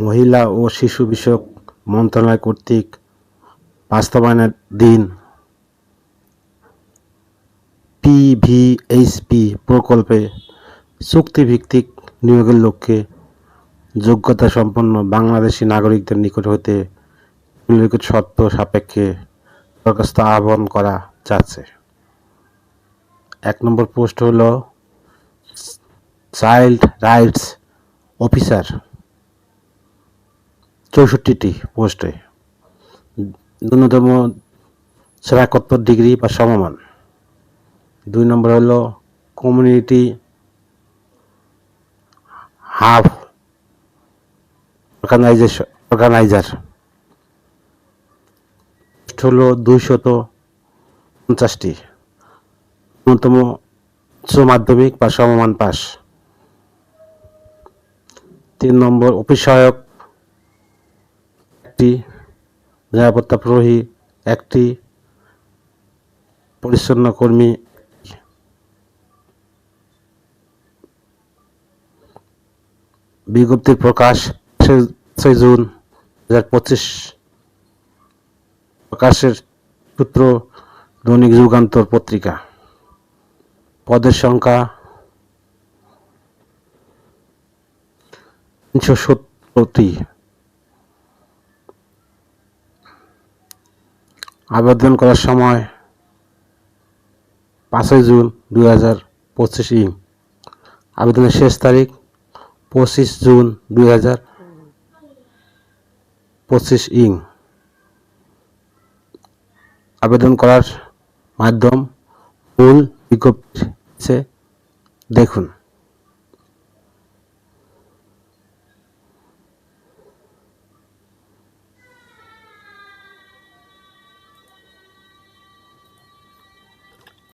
মহিলা ও শিশু বিষয়ক মন্ত্রণালয় কর্তৃক বাস্তবায়নের দিন পিভিএইচপি প্রকল্পে চুক্তিভিত্তিক নিয়োগের লক্ষ্যে যোগ্যতা সম্পন্ন বাংলাদেশি নাগরিকদের নিকট হতে নিম্নলিখিত শর্ত সাপেক্ষে দরখাস্ত আহ্বান করা যাচ্ছে। এক নম্বর পোস্ট হল চাইল্ড রাইটস অফিসার চৌষট্টিটি পোস্টে ন্যূনতম স্নাতকোত্তর ডিগ্রি বা সমমান। দুই নম্বর হলো কমিউনিটি হাফ অর্গানাইজেশন অর্গানাইজার। হলো দুইশত পঞ্চাশটি। ন্যূনতম উচ্চ মাধ্যমিক বা সমমান পাস। তিন নম্বর অফিস সহায়ক একটি নিরাপত্তা প্রহরী, একটি পরিচ্ছন্ন কর্মী, বিজ্ঞপ্তির প্রকাশ ছয় জুন পঁচিশ। প্রকাশের সূত্র, দৈনিক যুগান্তর পত্রিকা। পদের সংখ্যা তিনশো সত্তরটি। আবেদন করার সময় পাঁচই জুন দু হাজার পঁচিশ ইং আবেদনের শেষ তারিখ পঁচিশ জুন দুই হাজার পঁচিশ ইং আবেদন করার মাধ্যম মূল বিজ্ঞপ্তি দেখুন।